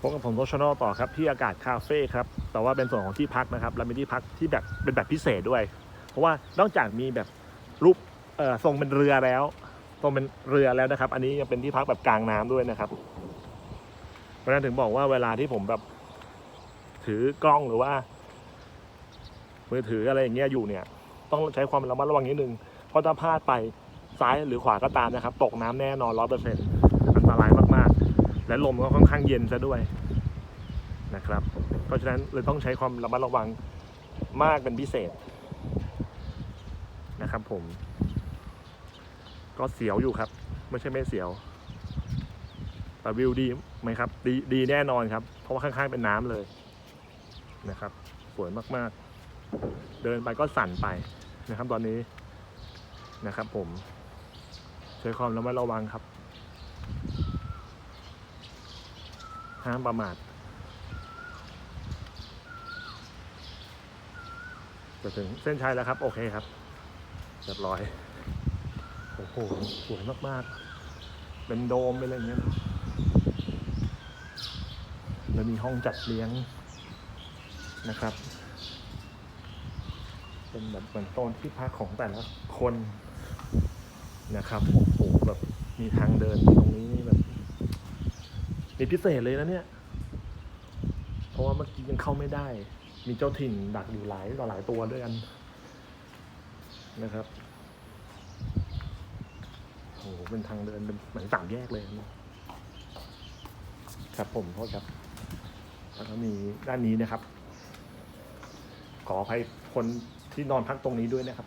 พบกับผมโรชนต่อครับที่อากาศคาเฟ่ครับ แต่ว่าเป็นส่วนของที่พักนะครับและมีที่พักที่แบบเป็นแบบพิเศษด้วย เพราะว่านอกจากมีแบบรูปเอ่อทรงเป็นเรือแล้วทรงเป็นเรือแล้วนะครับ อันนี้ยังเป็นที่พักแบบกลางน้ำด้วยนะครับเพราะนั้นถึงบอกว่าเวลาที่ผมแบบ ถือกล้องหรือว่า มือถืออะไรอย่างเงี้ยอยู่เนี่ย ต้องใช้ความระมัดระวังนิดนึงเพราะถ้าพลาดไปซ้ายหรือขวาก็ตามนะครับ ตกน้ำแน่นอนร้อยเปอร์เซ็นต์อันตราย และลมก็ค่อนข้างเย็นซะด้วยนะครับ เพราะฉะนั้นเลยต้องใช้ความระมัดระวังมากเป็นพิเศษนะครับผม ก็เสียวอยู่ครับ ไม่ใช่ไม่เสียวแต่วิวดีไหมครับดีดีแน่นอนครับ เพราะว่าข้างๆเป็นน้ำเลยนะครับ สวยมากๆ เดินไปก็สั่นไปนะครับ ตอนนี้นะครับ ผมใช้ความระมัดระวังครับ ห้ามประมาทจะถึงเส้นชัยแล้วครับ โอเคครับเรียบร้อย โอ้โห สวยมากๆ เป็นโดมเป็นอะไรอย่างเงี้ยแล้วมีห้องจัดเลี้ยงนะครับ เป็นแบบเหมือนโซนที่พักของแต่ละคนนะครับ โอ้โหแบบมีทางเดินตรงนี้ นี่แบบมีพิเศษเลยนะเนี่ย เพราะว่าเมื่อกี้ยังเข้าไม่ได้ มีเจ้าถิ่นดักอยู่หลายต่อหลายตัวด้วยกันนะครับโอ้โหเป็นทางเดินเป็นเหมือนสามแยกเลยนะครับผมโทษครับ แล้วก็มีด้านนี้นะครับ ขออภัยคนที่นอนพักตรงนี้ด้วยนะครับ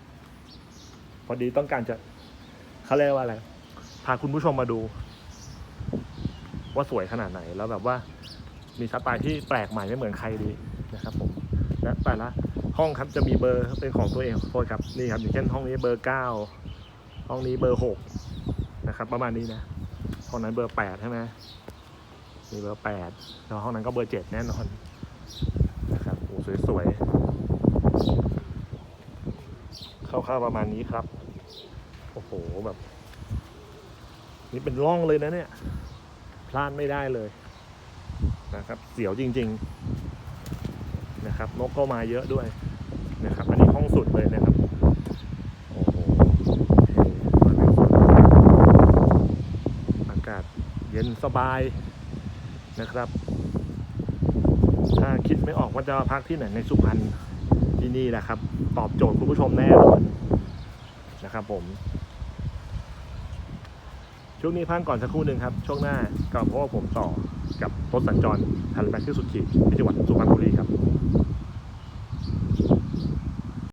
พอดีต้องการจะเขาเรียกว่าอะไร พาคุณผู้ชมมาดู ว่าสวยขนาดไหนแล้วแบบว่ามีสไตล์ที่แปลกใหม่ไม่เหมือนใครดีนะครับผมและแต่ละห้องครับจะมีเบอร์เป็นของตัวเองโทษครับนี่ครับอย่างเช่นห้องนี้เบอร์เก้าห้องนี้เบอร์หกนะครับประมาณนี้นะห้องนั้นเบอร์แปดใช่ไหมมีเบอร์แปดแล้วห้องนั้นก็เบอร์เจ็ดแน่นอนนะครับโอ้สวยๆคร่าวๆประมาณนี้ครับโอ้โหแบบ นี่เป็นร่องเลยนะเนี่ย พลาดไม่ได้เลยนะครับ เสียวจริง ๆนะครับ นกก็มาเยอะด้วยนะครับ อันนี้ห้องสุดเลยนะครับโอ้โหอากาศเย็นสบายนะครับ ถ้าคิดไม่ออกว่าจะพักที่ไหนในสุพรรณที่นี่แหละครับ ตอบโจทย์คุณผู้ชมแน่นอนนะครับผม ช่วงนี้พักก่อนสักครู่หนึ่งครับ ช่วงหน้าก็เพราะว่าผมต่อกับรถสัญจรทันแบกที่สุดขีดที่จังหวัดสุพรรณบุรีครับ